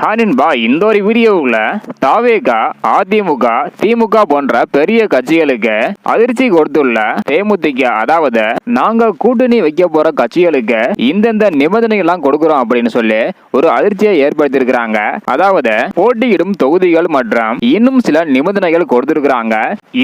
ஹானின்பா இந்த ஒரு வீடியோவில் தாவேக அதிமுக திமுக போன்ற பெரிய கட்சிகளுக்கு அதிர்ச்சி கொடுத்துள்ள தேமுதிக. அதாவது நாங்க கூட்டணி வைக்க போற கட்சிகளுக்கு இந்தந்த நிபந்தனைகள்லாம் கொடுக்குறோம் அப்படின்னு சொல்லி ஒரு அதிர்ச்சியை ஏற்படுத்தியிருக்கிறாங்க. அதாவது போட்டியிடும் தொகுதிகள் மற்றும் இன்னும் சில நிபந்தனைகள் கொடுத்திருக்கிறாங்க.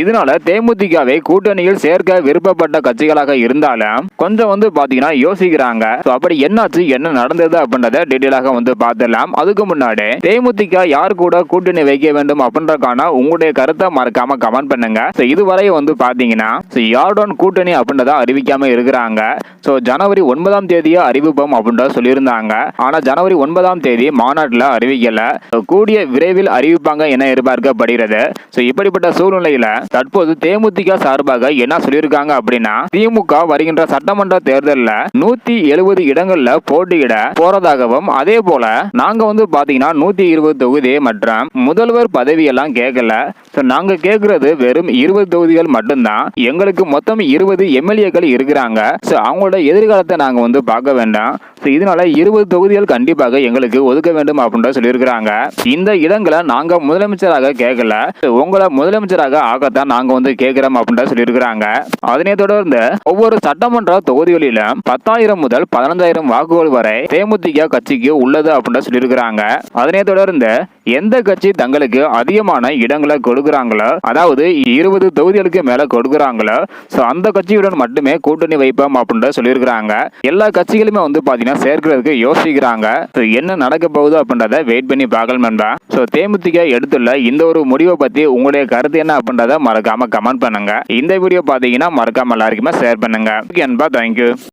இதனால தேமுதிகவை கூட்டணியில் சேர்க்க விருப்பப்பட்ட கட்சிகளாக இருந்தாலும் கொஞ்சம் வந்து பாத்தீங்கன்னா யோசிக்கிறாங்க. அப்படி என்னாச்சு என்ன நடந்தது அப்படின்றத டீட்டெயிலாக வந்து பார்த்துடலாம். அதுக்கு முன்னாடி தேமுதிக யார் கூட கூட்டணி வைக்க வேண்டும் அப்படின்றக்கான உங்களுடைய கருத்தை மறக்காம கமெண்ட் பண்ணுங்க. So, இதுவரை வந்து பாத்தீங்கன்னா யார்டோன் யாருடன் கூட்டணி அப்படின்றத அறிவிக்காம இருக்கிறாங்க. ஸோ ஜனவரி ஒன்பதாம் தேதியை அறிவிப்போம் அப்படின்றத சொல்லியிருந்தாங்க. ஆனா ஜனவரி ஒன்பதாம் தேதி மாநாட்டில் அறிவிக்கல. கூடிய விரைவில் அறிவிப்பாங்க என எதிர்பார்க்கப்படுகிறது. ஸோ இப்படிப்பட்ட சூழ்நிலையில தற்போது தேமுதிக சார்பாக என்ன சொல்லியிருக்காங்க அப்படின்னா திமுக வருகின்ற சட்டமன்ற தேர்தலில் நூத்தி எழுபது இடங்கள்ல போட்டியிட போறதாகவும் அதே போல நாங்க வந்து பார்த்தீங்கன்னா நூத்தி இருபது தொகுதி மற்றும் முதல்வர் பதவி எல்லாம் கேட்கல. ஸோ நாங்கள் கேட்கறது வெறும் இருபது தொகுதிகள் மட்டும்தான். எங்களுக்கு மொத்தம் இருபது எம்எல்ஏக்கள் இருக்கிறாங்க. ஸோ அவங்களோட எதிர்காலத்தை நாங்கள் வந்து பார்க்க வேண்டாம். இதனால இருபது தொகுதிகள் கண்டிப்பாக எங்களுக்கு ஒதுக்க வேண்டும் அப்படின்ற சொல்லியிருக்கிறாங்க. இந்த இடங்களை நாங்க முதலமைச்சராக கேட்கல. உங்களை முதலமைச்சராக ஆகத்தான் நாங்க வந்து கேட்கிறோம் அப்படின்ற சொல்லியிருக்கிறாங்க. அதனை தொடர்ந்து ஒவ்வொரு சட்டமன்ற தொகுதிகளிலும் பத்தாயிரம் முதல் பதினஞ்சாயிரம் வாக்குகள் வரை தேமுதிக கட்சிக்கு உள்ளது அப்படின்ற சொல்லியிருக்கிறாங்க. அதனை தொடர்ந்து எந்த கட்சி தங்களுக்கு அதிகமான இடங்களை கொடுக்குறாங்களோ அதாவது இருபது தொகுதிகளுக்கு மேல கொடுக்குறாங்களோ ஸோ அந்த கட்சியுடன் மட்டுமே கூட்டணி வைப்போம் அப்படின்ற சொல்லியிருக்கிறாங்க. எல்லா கட்சிகளுமே வந்து பாத்தீங்கன்னா சேர்க்கிறதுக்கு யோசிக்கிறாங்க. ஸோ என்ன நடக்க போகுது அப்படின்றத வெயிட் பண்ணி பார்க்கலாம் நண்பா. ஸோ தேமுதிக எடுத்துள்ள இந்த ஒரு முடிவை பத்தி உங்களுடைய கருத்து என்ன அப்படின்றத மறக்காம கமெண்ட் பண்ணுங்க. இந்த வீடியோ பார்த்தீங்கன்னா மறக்காம எல்லாருக்குமே ஷேர் பண்ணுங்க. ஓகே அன்பா தேங்க்யூ